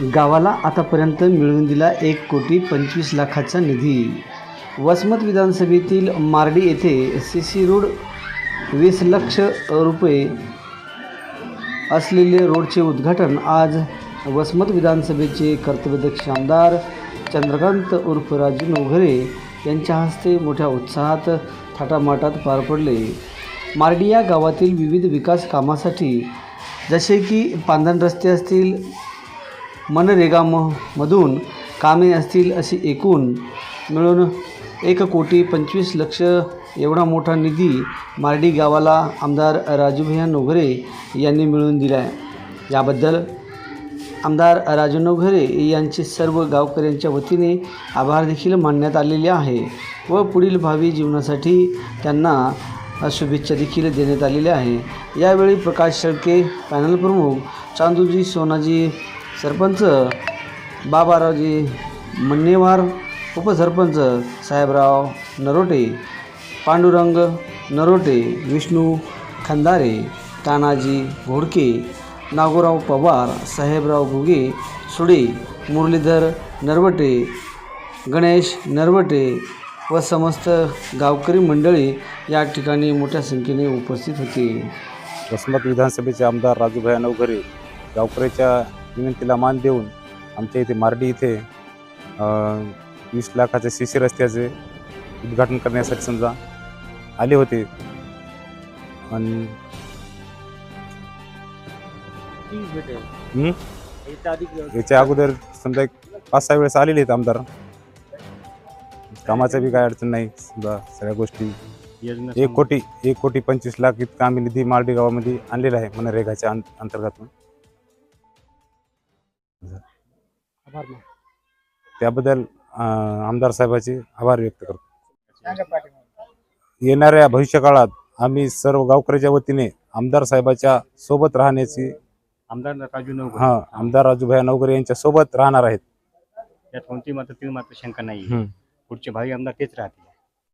गावाला आतापर्यंत मिळवून दिला एक कोटी पंचवीस लाखाचा निधी. वसमत विधानसभेतील मार्डी येथे सी सी रोड वीस लक्ष रुपये असलेले रोडचे उद्घाटन आज वसमत विधानसभेचे कर्तव्यदक्ष आमदार चंद्रकांत उर्फ राजू नोघरे यांच्या हस्ते मोठ्या उत्साहात थाटामाटात पार पडले. मार्डी या गावातील विविध विकास कामासाठी जसे की पांधण रस्ते असतील मनरेगा म मधून कामे असतील अशी एकूण मिळून एक कोटी पंचवीस लक्ष एवढा मोठा निधी मार्डी गावाला आमदार राजूभैया नोघरे यांनी मिळवून दिला आहे याबद्दल आमदार राजू नवघरे यांचे सर्व गावकऱ्यांच्या वतीने आभार देखील मानण्यात आलेले आहे व पुढील भावी जीवनासाठी त्यांना शुभेच्छा देखील देण्यात आलेल्या आहे. यावेळी प्रकाश शेळके पॅनल प्रमुख चांदूजी सोनाजी सरपंच बाबारावजी मन्नेवार उपसरपंच साहेबराव नरोटे पांडुरंग नरोटे विष्णू खंदारे तानाजी घोडके नागोराव पवार साहेबराव घुगे सुडे मुरलीधर नरवटे गणेश नरवटे व समस्त गावकरी मंडळी या ठिकाणी मोठ्या संख्येने उपस्थित होती. वसमत विधानसभेचे आमदार राजूभाई नवघरे गावकऱ्याच्या विनंतीला मान देऊन आमच्या इथे मार्डी इथे वीस लाखाचे सी सी रस्त्याचे उद्घाटन करण्यासाठी समजा आले होते. आणि? याच्या अगोदर समजा एक पाच सहा वेळेस आलेले आहेत आमदार. कामाचं बी काय अडचण नाही समजा सगळ्या गोष्टी. एक कोटी एक कोटी पंचवीस लाख इतका आम्ही निधी मार्डी गावामध्ये आणलेला आहे मनरेगाच्या अंतर्गत त्याबद्दल अं, आमदार साहेबाचे आभार व्यक्त करतो. येणाऱ्या भविष्यकाळात आम्ही सर्व गावकऱ्याच्या वतीने आमदार साहेबाच्या सोबत राहण्याची आमदार राजू नवकर हा आमदार राजूभाई नवगरे यांच्या सोबत राहणार आहेत. यात कोणती मात्र ती मात्र शंका नाही हम्म. पुढचे भावी आमदार तेच राहतील.